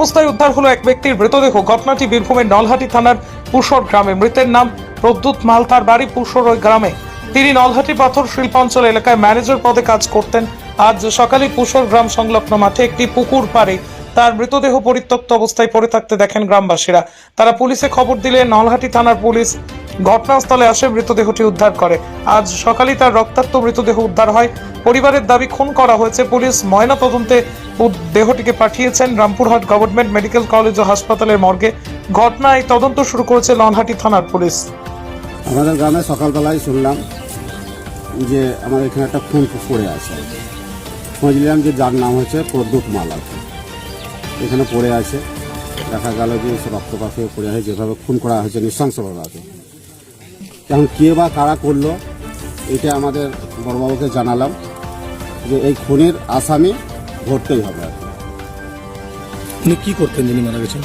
অবস্থায় উদ্ধার হলো এক ব্যক্তির মৃতদেহ। ঘটনাটি বীরভূমের নলহাটি থানার পুষর গ্রামে। মৃতের নাম প্রদ্যুৎ মালতার বাড়ি পুষর ওই গ্রামে। তিনি নলহাটি পাথর শিল্পাঞ্চল এলাকায় ম্যানেজার পদে কাজ করতেন। আজ সকালে পুষর গ্রাম সংলগ্ন মাঠে একটি পুকুর পাড়ে তার মৃতদেহ পরিত্যক্ত অবস্থায় পড়ে থাকতে দেখেন গ্রামবাসীরা। তারা পুলিশে খবর দিলে নলহাটি থানার পুলিশ ঘটনাস্থলে আসে মৃতদেহটি উদ্ধার করে। আজ সকালে তার রক্তাক্ত মৃতদেহ উদ্ধার হয়। পরিবারের দাবি, খুন করা হয়েছে পুলিশ। ময়না তদন্তে দেহটিকে পাঠিয়েছেন রামপুরহাট গভর্নমেন্ট মেডিকেল কলেজ ও হাসপাতালের মর্গে। ঘটনায় তদন্ত শুরু করেছে নলহাটি থানার পুলিশ। আমাদের গ্রামে সকালবেলায় শুনলাম যে আমাদের এখানে একটা খুন পড়ে আছে। খোঁজ নিলাম যে যার নাম হচ্ছে প্রদ্যুৎ মাল এখানে পড়ে আছে। দেখা গেল যে রক্তপাত পড়ে আছে। যেভাবে খুন করা হয়েছে, নৃশংসভাবে আছে। এখন কে বা কারা করল এটা আমাদের বড়বাবুকে জানালাম যে এই খুনের আসামি ধরতেই হবে। আর কি। উনি কি করতেন যিনি মারা গেছেন?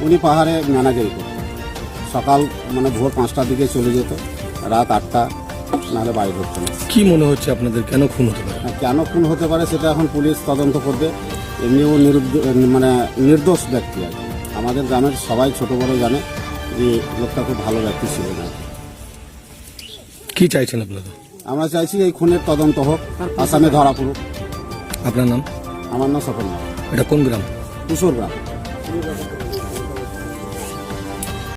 উনি পাহাড়ে ম্যানেজারি করতেন। সকাল মানে ভোর পাঁচটার দিকে চলে যেত রাত আটটা নাহলে বাড়ি ঢুকতো না। কি মনে হচ্ছে আপনাদের কেন খুন হতে পারে? আর কেন খুন হতে পারে সেটা এখন পুলিশ তদন্ত করবে। এমনিও নিরুদ্দ- মানে নির্দোষ ব্যক্তি আর কি। আমাদের গ্রামের সবাই ছোট বড় জানে যে লোকটা খুব ভালো ব্যক্তি ছিল না। কি চাইছেন আপনারা? আমরা চাইছি এই খুনের তদন্ত হোক আসামে ধরা পড়ুক। আপনার নাম? আমার নাম সফল নাম এটা কোন গ্রাম? কুসুর গ্রাম।